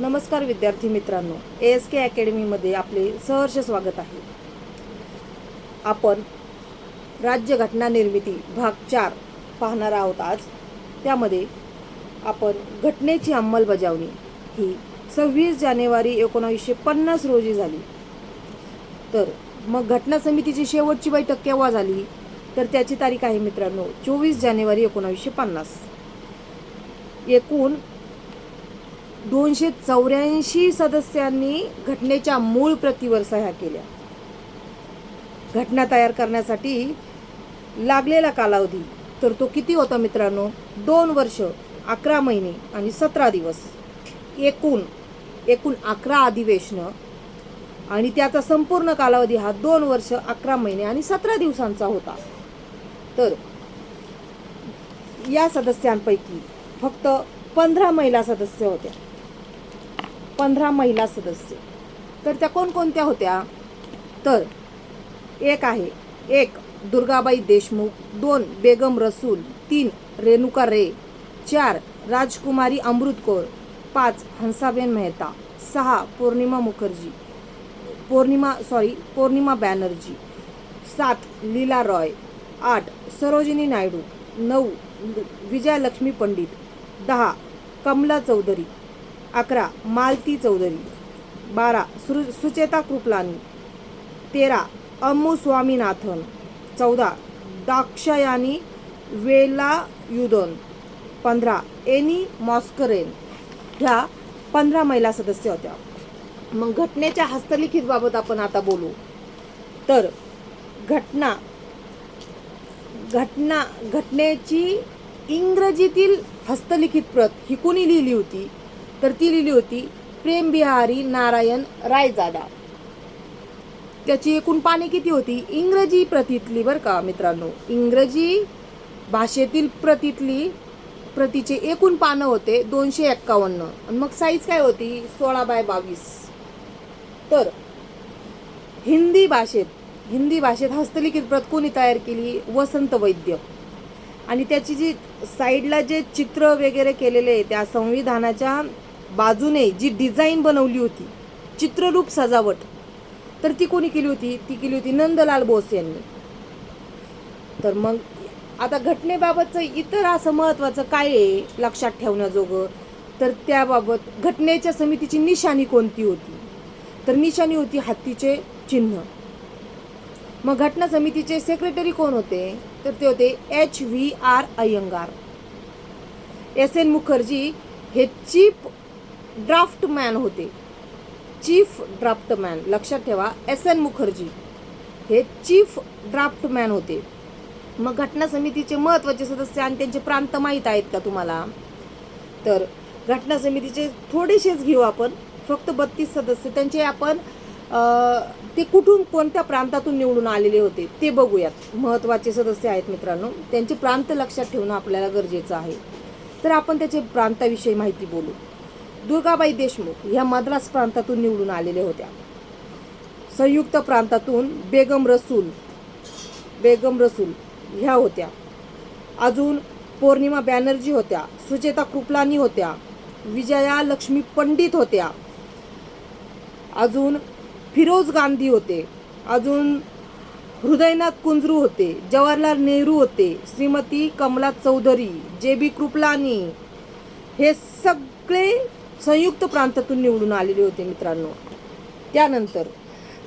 नमस्कार विद्यार्थी मित्रांनो ए एस के अकॅडमीमध्ये आपले सहर्ष स्वागत आहे. आपण राज्य घटना निर्मिती भाग चार पाहणार आहोत आज. त्यामध्ये आपण घटनेची अंमलबजावणी ही सव्वीस जानेवारी एकोणावीसशे पन्नास रोजी झाली. तर मग घटना समितीची शेवटची बैठक केव्हा झाली? तर त्याची तारीख आहे मित्रांनो चोवीस जानेवारी एकोणावीसशे पन्नास. एकूण दोनशे चौऱ्याऐंशी सदस्यांनी घटनेच्या मूळ प्रतीवर सह्या केल्या. घटना तयार करण्यासाठी लागलेला कालावधी तर तो किती होता मित्रांनो? दोन वर्ष अकरा महिने आणि सतरा दिवस. एकूण एकूण अकरा अधिवेशनं आणि त्याचा संपूर्ण कालावधी हा दोन वर्ष अकरा महिने आणि सतरा दिवसांचा होता. तर या सदस्यांपैकी फक्त पंधरा महिला सदस्य होत्या. पंधरा महिला सदस्य. तर त्या कोणकोणत्या होत्या? तर एक आहे एक दुर्गाबाई देशमुख दोन बेगम रसूल तीन रेणुका रे चार राजकुमारी अमृतकौर पाच हंसाबेन मेहता सहा पौर्णिमा मुखर्जी पौर्णिमा सॉरी पौर्णिमा बॅनर्जी सात लीला रॉय आठ सरोजिनी नायडू नऊ विजयलक्ष्मी पंडित दहा कमला चौधरी अकरा मालती चौधरी. बारा सु सुचेता कृपलानी. तेरा अम्मू स्वामीनाथन. चौदा दाक्षायानी वेलायुधन. पंधरा एनी मॉस्करेन. ह्या पंधरा महिला सदस्य होत्या. मग घटनेच्या हस्तलिखितबाबत आपण आता बोलू. तर घटना घटना घटनेची इंग्रजीतील हस्तलिखित प्रत ही कोणी लिहिली होती? तर ती लिहिली होती प्रेम बिहारी नारायण रायजादा. त्याची एकूण पाने किती होती? इंग्रजी प्रतीतली बरं का मित्रांनो. इंग्रजी भाषेतील प्रतीतली प्रतीचे एकूण पानं होते दोनशे एक्कावन्न. आणि मग साईज काय होती? सोळा बाय बावीस. तर हिंदी भाषेत हिंदी भाषेत हस्तलिखित प्रत कोणी तयार केली? वसंत वैद्य. आणि त्याची जी साईडला जे चित्र वगैरे केलेले आहे त्या संविधानाच्या बाजूने जी डिझाईन बनवली होती चित्ररूप सजावट तर ती कोणी केली होती? ती केली होती नंदलाल बोस यांनी. तर मग आता घटनेबाबतचं इतर असं महत्त्वाचं काय आहे लक्षात ठेवण्याजोगं? तर त्याबाबत घटनेच्या समितीची निशाणी कोणती होती? तर निशाणी होती हत्तीचे चिन्ह. मग घटना समितीचे सेक्रेटरी कोण होते? तर ते होते H V R Iyengar. S N Mukherjee हे चीफ ड्राफ्टमॅन होते. चीफ ड्राफ्टमॅन लक्षात ठेवा एस एन मुखर्जी हे चीफ ड्राफ्टमॅन होते. मग घटना समितीचे महत्त्वाचे सदस्य आणि त्यांचे प्रांत माहीत आहेत का तुम्हाला? तर घटना समितीचे थोडेसेच घेऊ आपण. फक्त बत्तीस सदस्य. त्यांचे आपण ते कुठून कोणत्या प्रांतातून निवडून आलेले होते ते बघूयात. महत्त्वाचे सदस्य आहेत मित्रांनो. त्यांचे प्रांत लक्षात ठेवणं आपल्याला गरजेचं आहे. तर आपण त्याचे प्रांताविषयी माहिती बोलू. दुर्गाबाई देशमुख ह्या मद्रास प्रांतातून निवडून आलेल्या होत्या. संयुक्त प्रांतातून बेगम रसूल बेगम रसूल ह्या होत्या. अजून पौर्णिमा बॅनर्जी होत्या सुचेता कृपलानी होत्या विजया लक्ष्मी पंडित होत्या. अजून फिरोज गांधी होते अजून हृदयनाथ कुंजरू होते जवाहरलाल नेहरू होते श्रीमती कमला चौधरी जे बी कृपलानी हे सगळे संयुक्त प्रांतातून निवडून आलेले होते मित्रांनो. त्यानंतर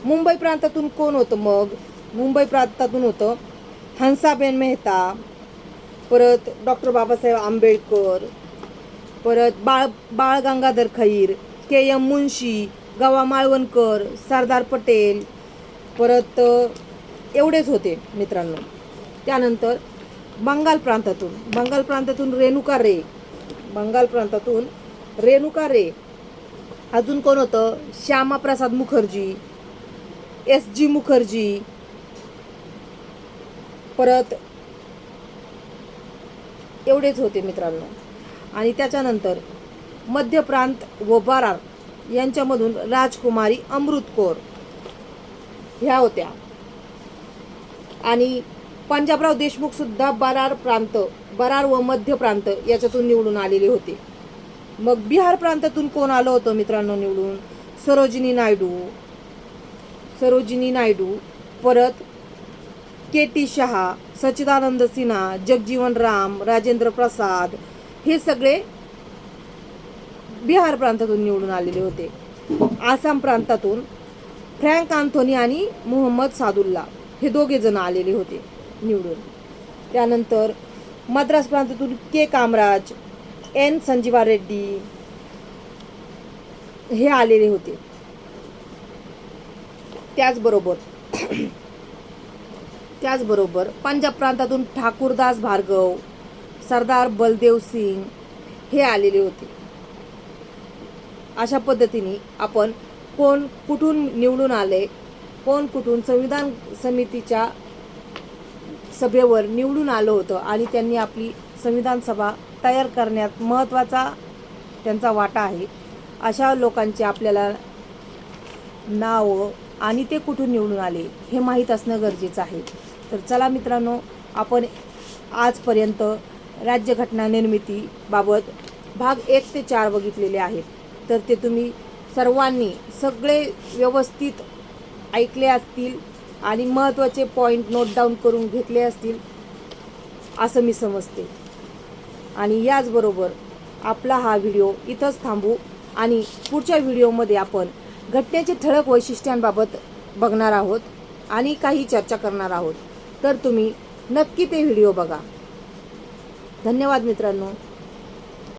मुंबई प्रांतातून कोण होतं मग? मुंबई प्रांतातून होतं हंसाबेन मेहता परत डॉक्टर बाबासाहेब आंबेडकर परत बाळ बाळ गंगाधर खैर के एम मुन्शी गवा माळवणकर सरदार पटेल परत एवढेच होते मित्रांनो. त्यानंतर बंगाल प्रांतातून बंगाल प्रांतातून रेणुका रे बंगाल प्रांतातून रेणुका रे. अजून कोण होतं? Shyama Prasad Mukherjee S G Mukherjee. परत एवढेच होते मित्रांनो. आणि त्याच्यानंतर मध्य प्रांत व बारा यांच्यामधून राजकुमारी अमृतकौर ह्या होत्या. आणि पंजाबराव देशमुख सुद्धा बरार प्रांत बरार व मध्य प्रांत याच्यातून निवडून आलेले होते. मग बिहार प्रांतातून कोण आलं होतं मित्रांनो निवडून? सरोजिनी नायडू. सरोजिनी नायडू. परत के टी शहा सच्चिदानंद सिन्हा जगजीवन राम राजेंद्र प्रसाद हे सगळे बिहार प्रांतातून निवडून आलेले होते. आसाम प्रांतातून फ्रँक आंथोनी आणि मोहम्मद सादुल्ला हे दोघे जण आलेले होते निवडून. त्यानंतर मद्रास प्रांतातून के कामराज एन संजीवा रेड्डी हे आलेले होते. त्याचबरोबर त्याचबरोबर पंजाब प्रांतातून ठाकूरदास भार्गव सरदार बलदेव सिंग हे आलेले होते. अशा पद्धतीने आपण कोण कुठून निवडून आले कोण कुठून संविधान समितीच्या सभेवर निवडून आलं होतं आणि त्यांनी आपली संविधान सभा तयार करण्यात महत्त्वाचा त्यांचा वाटा आहे. अशा लोकांचे आपल्याला नावं आणि ते कुठून निवडून आले हे माहीत असणं गरजेचं आहे. तर चला मित्रांनो आपण आजपर्यंत राज्यघटना निर्मितीबाबत भाग एक ते चार बघितलेले आहेत. तर ते तुम्ही सर्वांनी सगळे व्यवस्थित ऐकले असतील आणि महत्त्वाचे पॉईंट नोट डाऊन करून घेतले असतील असं मी समजते. आणि याचबरोबर आपला हा व्हिडिओ इथंच थांबू आणि पुढच्या व्हिडिओमध्ये आपण घटनेचे ठळक वैशिष्ट्यांबाबत बघणार आहोत आणि काही चर्चा करणार आहोत. तर तुम्ही नक्की ते व्हिडिओ बघा. धन्यवाद मित्रांनो.